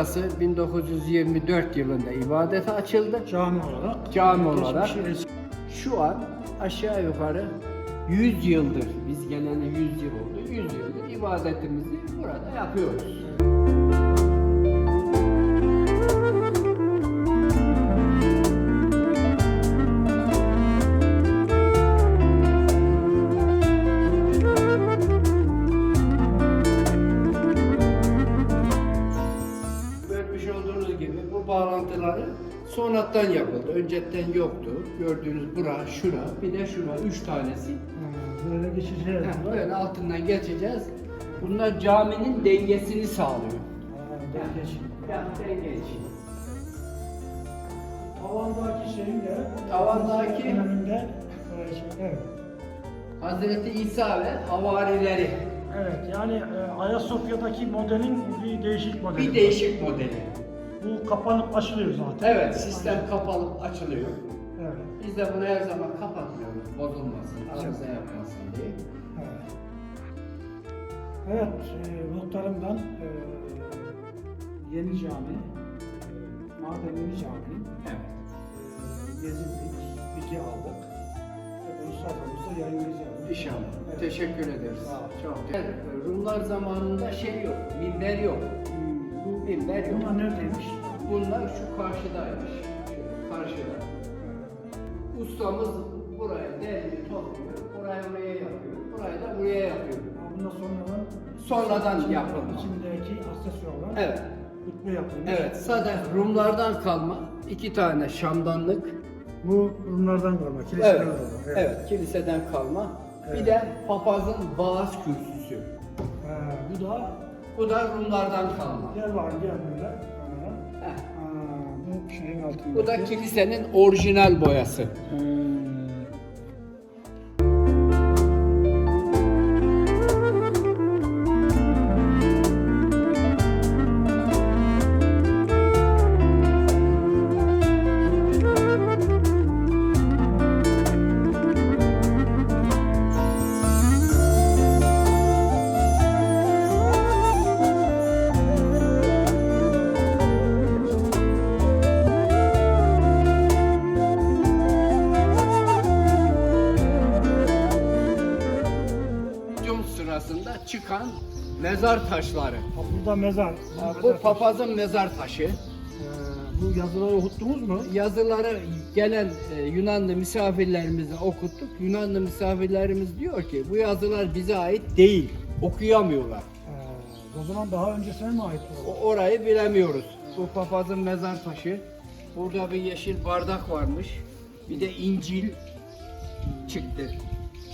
burası 1924 yılında ibadete açıldı. Cami olarak. Cami olarak. Şu an aşağı yukarı 100 yıldır, biz geleli 100 yıl oldu, 100 yıldır ibadetimizi burada yapıyoruz. Görmüş bağlantıları sonradan yapıldı. Önceden yoktu. Gördüğünüz bura, şura, bir de şura. Üç tanesi. Ha, Böyle geçeceğiz. Heh, Böyle altından geçeceğiz. Bunlar caminin dengesini sağlıyor. Ha, böyle geçin. Yani denge için. Tavandaki şeyin de Tavandaki- şey, evet. Hazreti İsa ve havarileri. Evet yani e, Ayasofya'daki modelin bir değişik modeli. Bir değişik modeli. Bu kapanıp açılıyor zaten. Evet, sistem kapalı açılıyor. Evet. Biz de bunu her zaman kapatmıyoruz, bozulmasın, arıza yapmasın diye. Evet. Evet, e, muhtarımdan e, yeni cami, e, Maden Yeni Cami Evet. e, gezindik, bilgi aldık. E, bunu sayfamızda yayınlayacağız. İnşallah. Evet. Teşekkür ederiz. Sağ ol. Çok. Rumlar zamanında şey yok, minber yok. Bu minber yok. Bunlar neredeymiş? Bunlar şu karşıdaymış. Karşıda. Ustamız buraya derli topluyor. Burayı oraya yapıyor. Burayı da buraya yapıyor. Bundan sonradan Sonradan yapılmış. İçindeki aksesuarlar Evet. hutbe yapılmış. Evet. Zaten Rumlardan kalma iki tane şamdanlık. Bu Rumlardan kalma, kiliseler Evet. var. Evet. Kiliseden kalma. Bir Evet. de papazın vaaz kürsüsü. Ha, bu da Bu da Rumlardan kalma. gel var gel böyle. Ha, bu şeyin altında. Bu da kilisenin orijinal boyası. Hmm. Cum sırasında çıkan mezar taşları. Ha, burada mezar. Ha, mezar Bu taşı. papazın mezar taşı. Ee, bu yazıları okuttunuz mu? Yazıları gelen e, Yunanlı misafirlerimize okuttuk. Yunanlı misafirlerimiz diyor ki bu yazılar bize ait değil. Okuyamıyorlar. Ee, o zaman daha öncesine mi ait bu? O, orayı bilemiyoruz. Bu papazın mezar taşı. Burada bir yeşil bardak varmış. Bir de İncil çıktı.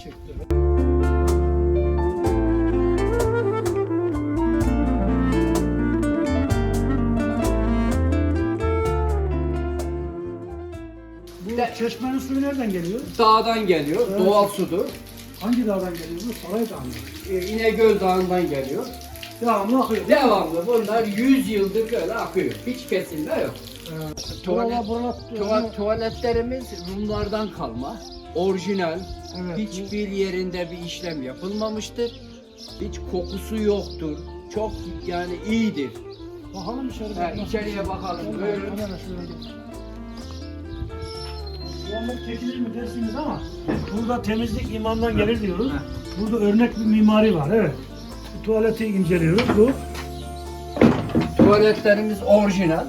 Çıktı. De- çeşmenin suyu nereden geliyor? Dağdan geliyor. Evet. Doğal sudur. Hangi dağdan geliyor? Bu Saray Dağı mı? E, İnegöl Dağı'ndan geliyor. Devamlı akıyor. Devamlı bunlar 100 yıldır böyle akıyor. Hiç kesilme yok. Ee, Tuvalet, buralar- tuva- tuvaletlerimiz Rumlardan kalma. Orijinal. Evet. Hiçbir yerinde bir işlem yapılmamıştır. Hiç kokusu yoktur. Çok yani iyidir. Bakalım içeri. Ha, içeriye bakalım, buyurun. bakalım, hemen şöyle anda çekilir mi dersiniz ama burada temizlik imandan gelir diyoruz. Burada örnek bir mimari var evet. Bu tuvaleti inceliyoruz. Bu Tuvaletlerimiz orijinal.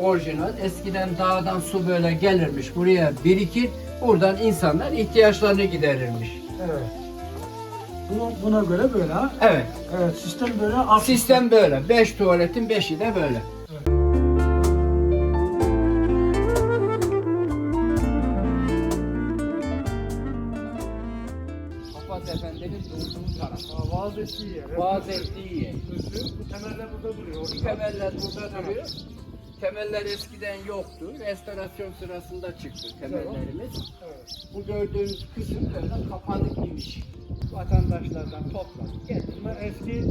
Orijinal. Eskiden dağdan su böyle gelirmiş. Buraya birikir. Buradan insanlar ihtiyaçlarını giderirmiş. evet. Buna, buna göre böyle ha. Evet. Evet sistem böyle. alt- Sistem böyle. 5 tuvaletin 5'i de böyle. Ettiği yer. Vaaz ettiği yer. Özü, Bu temeller burada duruyor. Bu temeller burada duruyor. Temeller eskiden yoktu. Restorasyon sırasında çıktı temellerimiz. Evet. Bu gördüğünüz kısım böyle kapanık imiş. Vatandaşlardan topladık. Getirdik. Bunlar eski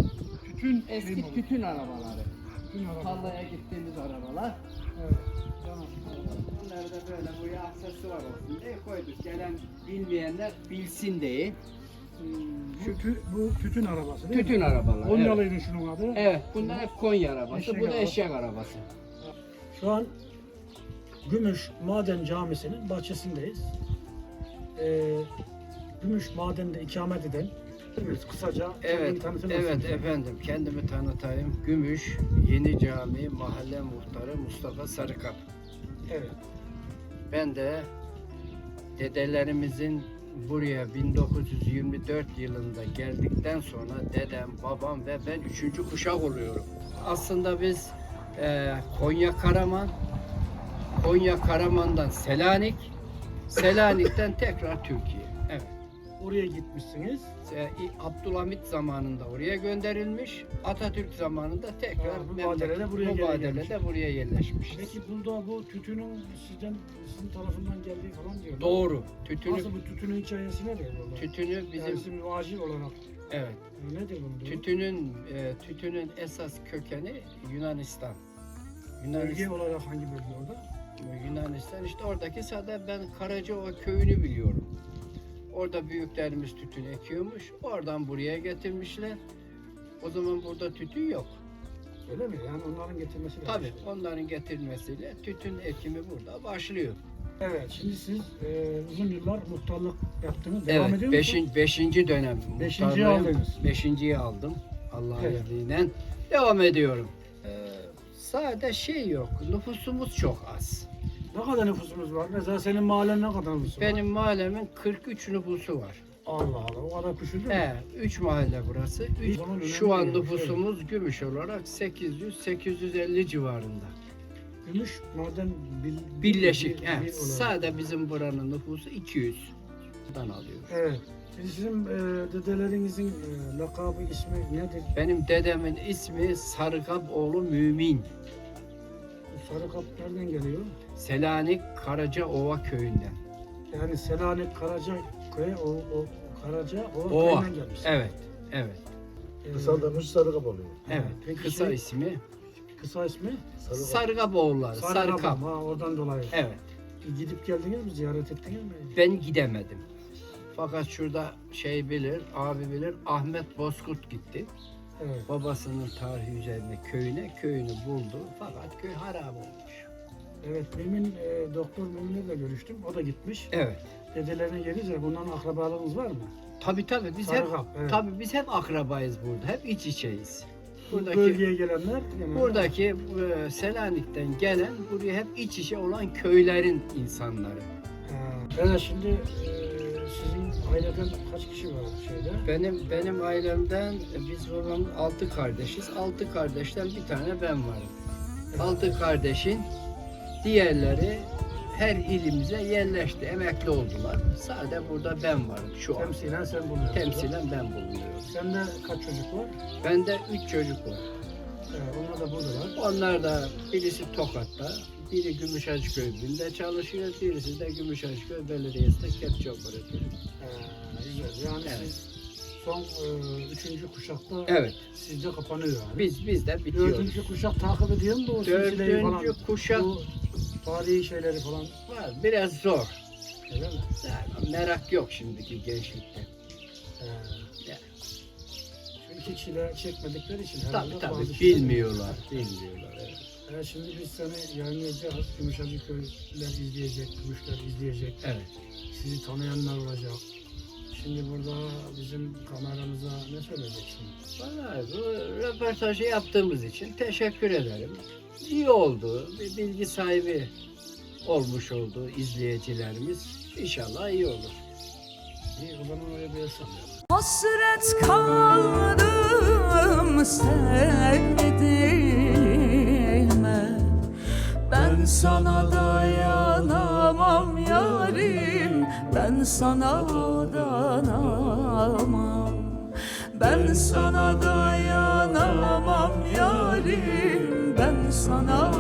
tütün Eski tütün arabaları. Tütün arabaları. Tarlaya gittiğimiz arabalar. Evet. Tamam. Bunları da böyle buraya aksesuar olsun diye koyduk. Gelen bilmeyenler bilsin diye. Şu tü, bu tütün arabası değil Tütün mi? arabalar. Evet. Konyalıydı şunun adı. evet, bunlar hep Konya arabası. Eşek bu da arabası. eşek arabası. Şu an Gümüş Maden Camisi'nin bahçesindeyiz. Ee, Gümüş Maden'de ikamet eden Gümüş kısaca Evet, evet efendim. Kendimi tanıtayım. Gümüş Yeni Cami Mahalle Muhtarı Mustafa Sarıkap. Evet. Ben de dedelerimizin buraya 1924 yılında geldikten sonra dedem, babam ve ben üçüncü kuşak oluyorum. Aslında biz e, Konya Karaman, Konya Karaman'dan Selanik, Selanik'ten tekrar Türkiye. Oraya gitmişsiniz. E, Abdülhamit zamanında oraya gönderilmiş, Atatürk zamanında tekrar bu mübadelede buraya mübadelede buraya yerleşmiş. Peki burada bu tütünün sizden sizin tarafından geldiği falan diyor. Doğru. Tütünü, Nasıl bu tütünün hikayesi nedir burada? tütünü bizim Yani sizin vacil olarak evet nedir bunun? Tütünün e, tütünün esas kökeni Yunanistan. Bölge Yunanistan, olarak hangi bölge orada? Yunanistan işte oradaki sadece ben Karacaova köyünü biliyorum. Orada büyüklerimiz tütün ekiyormuş. Oradan buraya getirmişler. O zaman burada tütün yok. Öyle mi? Yani onların getirmesi. Tabii onların getirilmesiyle tütün ekimi burada başlıyor. Evet, şimdi siz e, uzun yıllar muhtarlık yaptınız. Devam ediyor Evet, musunuz? beşin, beşinci dönem. Beşinciyi aldınız. Beşinciyi aldım. Allah'ın Evet. izniyle. Devam ediyorum. Ee, sade şey yok. Nüfusumuz çok az. Ne kadar nüfusumuz var? Mesela senin mahallen ne kadar nüfusu Benim var? mahallemin 43 nüfusu var. Allah Allah, o kadar küçüldü mü? He, 3 mahalle burası. Üç- zaman önemli şu an değil, nüfusumuz gümüş olarak 800-850 civarında. Gümüş maden bil, Birleşik. bil- He, bil olarak. sade bizim buranın nüfusu 200. Dan alıyoruz. Evet. Şimdi sizin e, dedelerinizin e, lakabı, ismi nedir? Benim dedemin ismi Sarıkap oğlu Mümin. Bu sarı kap nereden geliyor? Selanik Karacaova köyünden. Yani Selanik Karaca köy, o, o Karaca o Ova. köyünden gelmiş. Evet, evet, E, Kısaltılmış sarı kap oluyor. evet. Peki Kısa şey- ismi Kısa ismi? Sarı kap. Sarıkap oğulları. Sarı Sarıkap. Kap. Ha, oradan dolayı. Evet. Gidip geldiniz mi? Ziyaret ettiniz mi? Ben gidemedim. Fakat şurada şey bilir, abi bilir, Ahmet Bozkurt gitti. Evet. Babasının tarihi üzerine köyüne, köyünü buldu. Fakat köy harap olmuş. Evet, Mümin, e, Doktor Mümin'le de görüştüm. O da gitmiş. Evet. Dedelerine gelince bunların akrabalığınız var mı? Tabii tabii biz hep Sarıkap, evet. tabii biz hep akrabayız burada. Hep iç içeyiz. Bu Buradaki bölgeye gelenler genelde- buradaki e, Selanik'ten gelen buraya hep iç içe olan köylerin insanları. Ha, Evet, şimdi e, sizin aileden kaç kişi var şeyde? Benim benim ailemden e, biz babam altı kardeşiz. Altı kardeşten bir tane ben varım. Altı kardeşin diğerleri her ilimize yerleşti, emekli oldular. Sadece burada ben varım şu an. Temsilen sen bulunuyorsun. Temsilen ben bulunuyorum. Sende kaç çocuk var? Bende üç çocuk var. Evet, onlar da buradalar. Onlar da birisi Tokat'ta, biri Gümüşhacı Köyü'nde çalışıyor, birisi de Gümüşhacı Köy Belediyesi'nde kepçe operatörü. Ee, güzel. Yani Evet. siz son e, üçüncü kuşakta Evet, sizde kapanıyor yani. biz biz de bitiyoruz. Dördüncü kuşak takip ediyor mu silsileyi falan? Dördüncü kuşak Bu tarihi şeyleri falan var, biraz zor. öyle mi? Yani merak yok şimdiki gençlikte. Ee, Yani. İki çile çekmedikleri için Tabii herhalde tabii bazı şeyler- bilmiyorlar, bilmiyorlar. Evet. Evet, şimdi biz seni yayınlayacağız. Gümüşhacı köyler izleyecek, Gümüşler izleyecek. evet. Sizi tanıyanlar olacak. Şimdi burada bizim kameramıza ne söyleyeceksin? Vallahi bu röportajı yaptığımız için teşekkür ederim. İyi oldu, bir bilgi sahibi olmuş oldu izleyicilerimiz. İnşallah iyi olur. İyi, o zaman oraya bir el sallayalım. Hasret kaldım sevdiğime. Ben sana dayanamam yarim Ben sana dayanamam. Ben sana dayanamam yarim Ben sana